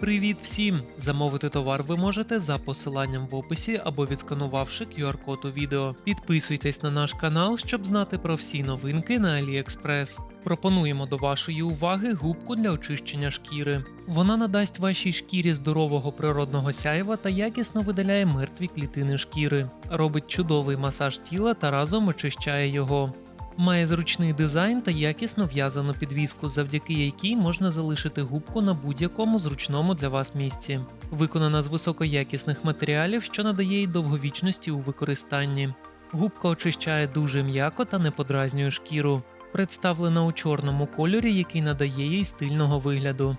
Привіт всім! Замовити товар ви можете за посиланням в описі або відсканувавши QR-код у відео. Підписуйтесь на наш канал, щоб знати про всі новинки на AliExpress. Пропонуємо до вашої уваги губку для очищення шкіри. Вона надасть вашій шкірі здорового природного сяйва та якісно видаляє мертві клітини шкіри, робить чудовий масаж тіла та разом очищає його. Має зручний дизайн та якісно в'язану підвіску, завдяки якій можна залишити губку на будь-якому зручному для вас місці. Виконана з високоякісних матеріалів, що надає їй довговічності у використанні. Губка очищає дуже м'яко та не подразнює шкіру. Представлена у чорному кольорі, який надає їй стильного вигляду.